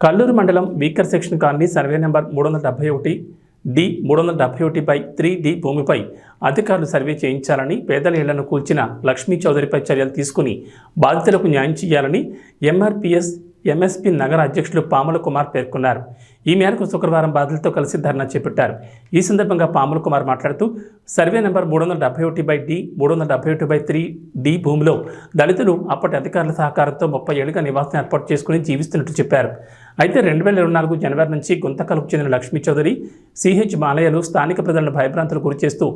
కల్లూరు మండలం weaker section colony survey number మూడు వందల డెబ్బై ఒకటి డి మూడు వందల డెబ్బై ఒకటి బై త్రీ డి భూమిపై అధికారులు సర్వే చేయించాలని పేదల ఇళ్ళను కూల్చిన లక్ష్మీ చౌదరిపై చర్యలు తీసుకుని బాధితులకు న్యాయం చేయాలని ఎంఆర్పిఎస్ ఎంఎస్పి నగర అధ్యక్షులు పాముల కుమార్ పేర్కొన్నారు. ఈ మేరకు శుక్రవారం బాధితులతో కలిసి ధర్నా చేపట్టారు. ఈ సందర్భంగా పాముల కుమార్ మాట్లాడుతూ సర్వే నెంబర్ మూడు వందల డెబ్బై ఒకటి బై డి మూడు వందల డెబ్బై ఒకటి బై త్రీ డి భూమిలో దళితులు అప్పటి అధికారుల సహకారంతో ముప్పై ఏళ్ళుగా నివాసం ఏర్పాటు చేసుకుని జీవిస్తున్నట్టు చెప్పారు. అయితే రెండు వేల ఇరవై నాలుగు జనవరి నుంచి గుంతకలకు చెందిన లక్ష్మీ చౌదరి సిహెచ్ మాలయ్యలు స్థానిక ప్రజలను భయభ్రాంతులు గురిచేస్తూ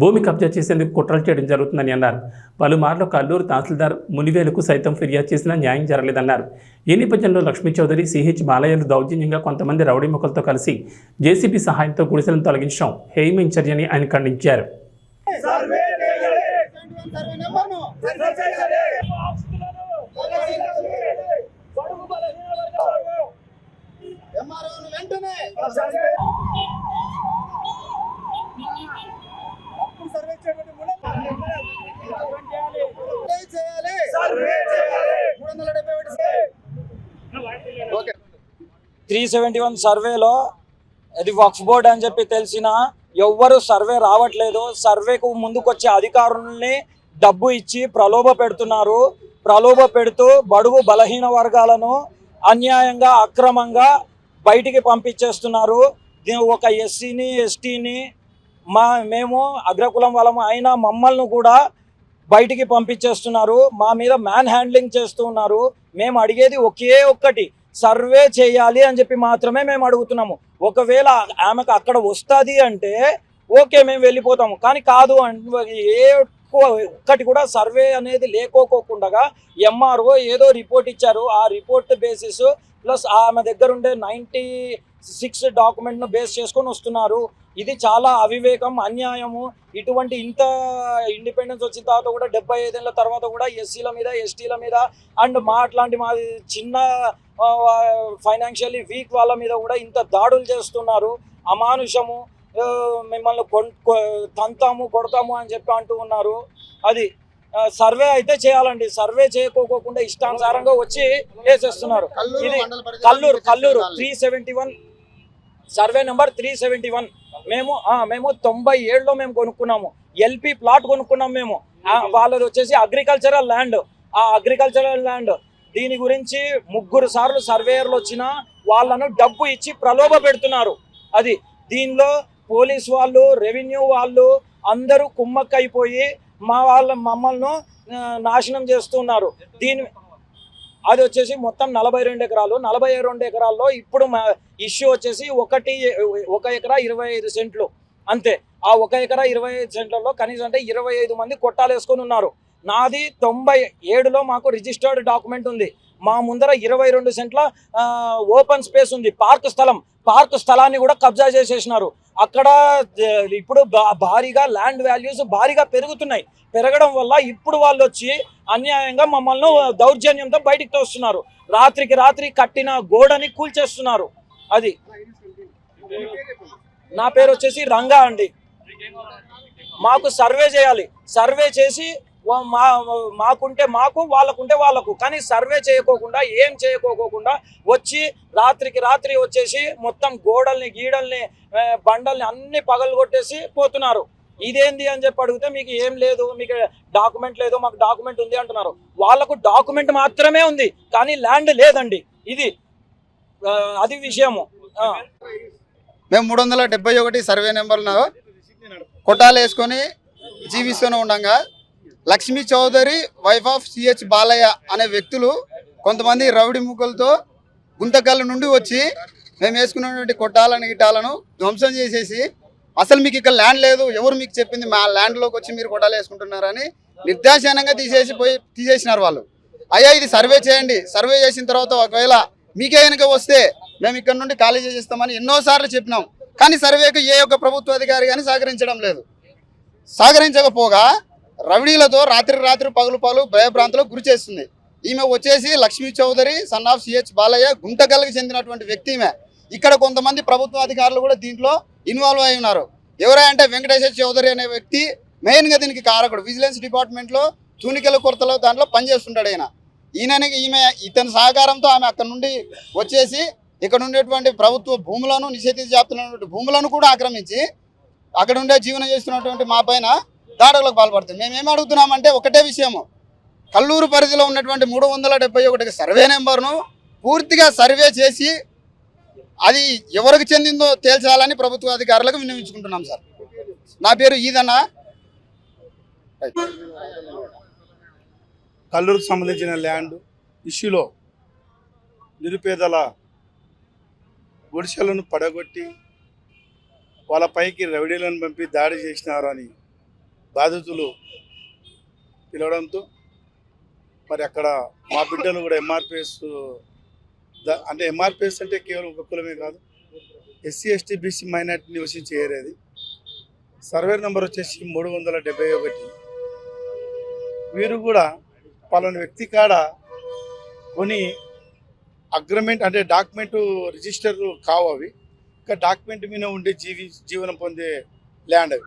భూమి కబ్జా చేసేందుకు కుట్రలు చేయడం జరుగుతుందని అన్నారు. పలుమార్లు కల్లూరు తహసీల్దార్ మునివేలకు సైతం ఫిర్యాదు చేసినా న్యాయం జరగలేదన్నారు. ఈ నేపథ్యంలో లక్ష్మీ చౌదరి సిహెచ్ మాలయ్యలు దౌర్జన్యంగా కొంతమంది రౌడీ ముఖలతో కలిసి జేసీబీ సహాయంతో గుడిసెలను తొలగించడం హేయమించర్యని ఆయన ఖండించారు. సర్వే నెంబర్ను ఎంఆర్ఓను వెంటనే అప్పుడు సర్వే చేయమని మూడు చేయాలి. మూడు వందల డెబ్బై ఒకటి ఓకే. త్రీ సెవెంటీ వన్ సర్వేలో అది వక్ఫ్ బోర్డ్ అని చెప్పి తెలిసిన ఎవ్వరు సర్వే రావట్లేదు. సర్వేకు ముందుకొచ్చే అధికారుల్ని డబ్బు ఇచ్చి ప్రలోభ పెడుతున్నారు. ప్రలోభ పెడుతూ బడుగు బలహీన వర్గాలను అన్యాయంగా అక్రమంగా బయటికి పంపించేస్తున్నారు. ఒక ఎస్సీని ఎస్టీని మా మేము అగ్రకులం వాళ్ళము అయినా మమ్మల్ని కూడా బయటికి పంపించేస్తున్నారు. మా మీద మ్యాన్ హ్యాండ్లింగ్ చేస్తూ ఉన్నారు. మేము అడిగేది ఒకే ఒక్కటి సర్వే చేయాలి అని చెప్పి మాత్రమే మేము అడుగుతున్నాము. ఒకవేళ ఆమెకు అక్కడ వస్తుంది అంటే ఓకే మేము వెళ్ళిపోతాము. కానీ కాదు ఏ ఒక్కటి కూడా సర్వే అనేది లేకోకోకుండా ఎంఆర్ఓ ఏదో రిపోర్ట్ ఇచ్చారు. ఆ రిపోర్ట్ బేసిస్ ప్లస్ ఆమె దగ్గర ఉండే నైంటీ సిక్స్ డాక్యుమెంట్ను బేస్ చేసుకొని వస్తున్నారు. ఇది చాలా అవివేకం అన్యాయము. ఇటువంటి ఇంత ఇండిపెండెన్స్ వచ్చిన తర్వాత కూడా డెబ్బై ఐదేళ్ళ తర్వాత కూడా ఎస్సీల మీద ఎస్టీల మీద అండ్ మా అట్లాంటి మా చిన్న ఫైనాన్షియల్లీ వీక్ వాళ్ళ మీద కూడా ఇంత దాడులు చేస్తున్నారు. అమానుషము మిమ్మల్ని కొ- తంతాము కొడతాము అని చెప్పి అంటూ ఉన్నారు. అది సర్వే అయితే చేయాలండి. సర్వే చేయకోకుండా ఇష్టానుసారంగా వచ్చి వేసేస్తున్నారు. కల్లూరు ఇది Kalluru Kalluru three seventy one. Survey number three seventy one. మేము ఆ, మేము తొంభై ఏడులో మేము కొనుక్కున్నాము. ఎల్పి ప్లాట్ కొనుక్కున్నాం మేము. వాళ్ళది వచ్చేసి అగ్రికల్చరల్ ల్యాండ్. ఆ అగ్రికల్చరల్ ల్యాండ్. దీని గురించి ముగ్గురు సార్లు సర్వేయర్లు వచ్చినా వాళ్ళను డబ్బు ఇచ్చి ప్రలోభ పెడుతున్నారు. అది దీనిలో పోలీస్ వాళ్ళు రెవెన్యూ వాళ్ళు అందరూ కుమ్మక్కైపోయి మా వాళ్ళ మమ్మల్ని నాశనం చేస్తున్నారు. దీని అది వచ్చేసి మొత్తం నలభై రెండు ఎకరాలు. నలభై రెండు ఎకరాల్లో ఇప్పుడు మా ఇష్యూ వచ్చేసి ఒకటి ఒక ఎకరా ఇరవై ఐదు సెంట్లు. అంతే. ఆ ఒక ఎకరా ఇరవై ఐదు సెంట్లలో కనీసం అంటే ఇరవై ఐదు మంది కొట్టాలు వేసుకొని ఉన్నారు. నాది తొంభై ఏడులో మాకు రిజిస్టర్డ్ డాక్యుమెంట్ ఉంది. మా ముందర ఇరవై రెండు సెంట్ల ఓపెన్ స్పేస్ ఉంది. పార్క్ స్థలం పార్క్ స్థలాన్ని కూడా కబ్జా చేసేసినారు. అక్కడ ఇప్పుడు భా- భారీగా ల్యాండ్ వాల్యూస్ భారీగా పెరుగుతున్నాయి. పెరగడం వల్ల ఇప్పుడు వాళ్ళు వచ్చి అన్యాయంగా మమ్మల్ని దౌర్జన్యంతో బయటికి తోస్తున్నారు. రాత్రికి రాత్రి కట్టిన గోడని కూల్చేస్తున్నారు. అది. నా పేరు వచ్చేసి రంగా అండి. మాకు సర్వే చేయాలి. సర్వే చేసి మా మాకుంటే మాకు వాళ్ళకుంటే వాళ్ళకు. కానీ సర్వే చేయకోకుండా ఏం చేయకోకుండా వచ్చి రాత్రికి రాత్రి వచ్చేసి మొత్తం గోడల్ని గీడల్ని బండల్ని అన్ని పగలు కొట్టేసి పోతున్నారు. ఇదేంది అని చెప్పి అడిగితే మీకు ఏం లేదు మీకు డాక్యుమెంట్ లేదు మాకు డాక్యుమెంట్ ఉంది అంటున్నారు. వాళ్ళకు డాక్యుమెంట్ మాత్రమే ఉంది కానీ ల్యాండ్ లేదండి. ఇది అది విషయము. మేము మూడు వందల డెబ్బై ఒకటి సర్వే నెంబర్ను కొట్టాలు వేసుకొని జీవిస్తూనే ఉండగా. Lakshmi Chowdary wife of CH Balayya అనే వ్యక్తులు కొంతమంది రౌడీ ముగ్గులతో గుంతకల్లు నుండి వచ్చి మేము వేసుకున్నటువంటి కొట్టాలను గిట్టాలను ధ్వంసం చేసేసి అసలు మీకు ఇక్కడ ల్యాండ్ లేదు ఎవరు మీకు చెప్పింది? మా ల్యాండ్లోకి వచ్చి మీరు కొట్టాలు వేసుకుంటున్నారని నిర్దాశనంగా తీసేసి పోయి తీసేసినారు వాళ్ళు. అయ్యా ఇది సర్వే చేయండి. సర్వే చేసిన తర్వాత ఒకవేళ మీకే కనుక వస్తే మేము ఇక్కడ నుండి ఖాళీ చేసేస్తామని ఎన్నోసార్లు చెప్పినాం. కానీ సర్వేకు ఏ ఒక్క ప్రభుత్వ అధికారి కానీ సహకరించడం లేదు. సహకరించకపోగా రవిడీలతో రాత్రి రాత్రి పగులు పగులు భయభ్రాంతులకు గురి చేస్తుంది. ఈమె వచ్చేసి Lakshmi Chowdary son of CH Balayya గుంటకల్కి చెందినటువంటి వ్యక్తి ఈమె. ఇక్కడ కొంతమంది ప్రభుత్వ అధికారులు కూడా దీంట్లో ఇన్వాల్వ్ అయి ఉన్నారు. ఎవరంటే వెంకటేశ్వర చౌదరి అనే వ్యక్తి మెయిన్గా దీనికి కారకుడు. విజిలెన్స్ డిపార్ట్మెంట్లో తూనికల కొరతలో దాంట్లో పనిచేస్తుంటాడు ఆయన ఈయనకి ఈమె ఇతని సహకారంతో ఆమె అక్కడ నుండి వచ్చేసి ఇక్కడ ఉండేటువంటి ప్రభుత్వ భూములను నిషేధించి చేస్తున్నటువంటి భూములను కూడా ఆక్రమించి అక్కడ ఉండే జీవనం చేస్తున్నటువంటి మా పైన దాడులకు పాల్పడుతుంది. మేము ఏం అడుగుతున్నామంటే ఒకటే విషయము. కల్లూరు పరిధిలో ఉన్నటువంటి మూడు వందల డెబ్బై ఒకటికి సర్వే నెంబర్ను పూర్తిగా సర్వే చేసి అది ఎవరికి చెందిందో తేల్చాలని ప్రభుత్వ అధికారులకు విన్నవించుకుంటున్నాం సార్. నా పేరు ఈదన్న. కల్లూరుకు సంబంధించిన ల్యాండ్ ఇష్యూలో నిరుపేదల గుడిసెలను పడగొట్టి వాళ్ళ పైకి రౌడీలను పంపి దాడి చేసినారు అని బాధితులు పిలవడంతో మరి అక్కడ మా బిడ్డలు కూడా ఎంఆర్పిఎస్ అంటే ఎంఆర్పిఎస్ అంటే కేవలం ఒక కులమే కాదు ఎస్సీ ఎస్టీ బీసీ మైనార్టీ నివసించే ఏరియాది సర్వే నెంబర్ వచ్చేసి మూడు వందల డెబ్బై ఒకటి. వీరు కూడా పలానా వ్యక్తి కాడ కొని అగ్రిమెంట్ అంటే డాక్యుమెంట్ రిజిస్టర్ కావు అవి. ఇంకా డాక్యుమెంట్ మీద ఉండే జీవి జీవనం పొందే ల్యాండ్ అవి.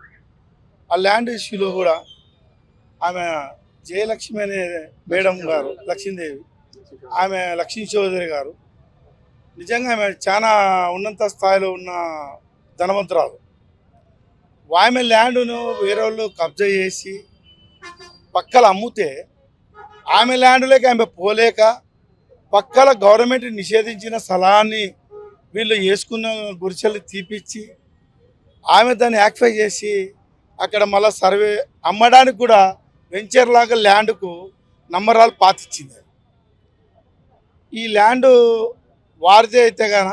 ఆ ల్యాండ్ ఇష్యూలో కూడా ఆమె జయలక్ష్మి అనే మేడం గారు లక్ష్మీదేవి ఆమె లక్ష్మీ చౌదరి గారు నిజంగా ఆమె చాలా ఉన్నత స్థాయిలో ఉన్న ధనవంతురాలు. ఆమె ల్యాండ్ను వేరే వాళ్ళు కబ్జా చేసి పక్కల అమ్ముతే ఆమె ల్యాండ్లోకి ఆమె పోలేక పక్కల గవర్నమెంట్ నిషేధించిన స్థలాన్ని వీళ్ళు వేసుకున్న గురిసెలు తీపిచ్చి ఆమె దాన్ని యాక్ఫై చేసి అక్కడ మళ్ళీ సర్వే అమ్మడానికి కూడా వెంచర్ లాగా ల్యాండ్కు నంబరాలు పాతిచ్చింది. ఈ ల్యాండ్ వారిదే అయితే గాన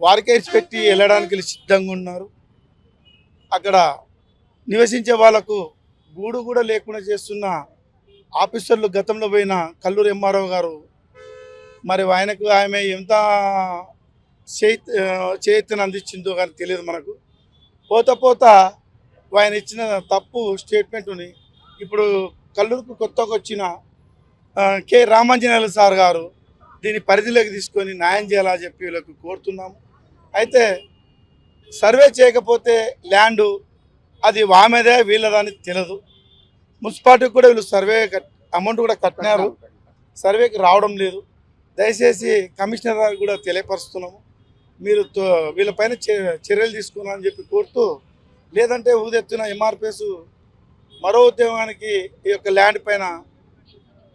వారికే పెట్టి వెళ్ళడానికి సిద్ధంగా ఉన్నారు. అక్కడ నివసించే వాళ్ళకు గూడు కూడా లేకుండా చేస్తున్న ఆఫీసర్లు గతంలో పోయిన కల్లూరు ఎంఆర్ఓ గారు మరి ఆయనకు ఆమె ఎంత చేతి చేతిని అందించిందో కానీ తెలియదు మనకు. పోత పోత ఆయన ఇచ్చిన తప్పు స్టేట్మెంట్ని ఇప్పుడు కల్లూరుకు కొత్తగా వచ్చిన కె. రామాంజనేయులు సార్ గారు దీని పరిధిలోకి తీసుకొని న్యాయం చేయాలని చెప్పి వీళ్ళకు కోరుతున్నాము. అయితే సర్వే చేయకపోతే ల్యాండు అది వామేదే వీళ్ళదని తెలియదు మున్సిపాలిటీకి కూడా వీళ్ళు సర్వే కట్ అమౌంట్ కూడా కట్టినారు. సర్వేకి రావడం లేదు. దయచేసి కమిషనర్ కూడా తెలియపరుస్తున్నాము. మీరు తో- వీళ్ళపైన చర్యలు తీసుకోవాలని చెప్పి కోరుతూ లేదంటే ఊదెత్తున ఎంఆర్పిఎస్ మరో ఉద్యమానికి ఈ యొక్క ల్యాండ్ పైన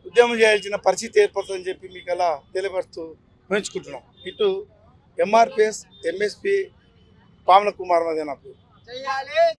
ఉద్యమం చేయాల్సిన పరిస్థితి ఏర్పడుతుందని చెప్పి మీకు అలా తెలియపరుస్తూ పెంచుకుంటున్నాం ఇటు ఎంఆర్పిఎస్ ఎంఎస్పి పావన కుమార్ మధ్య నా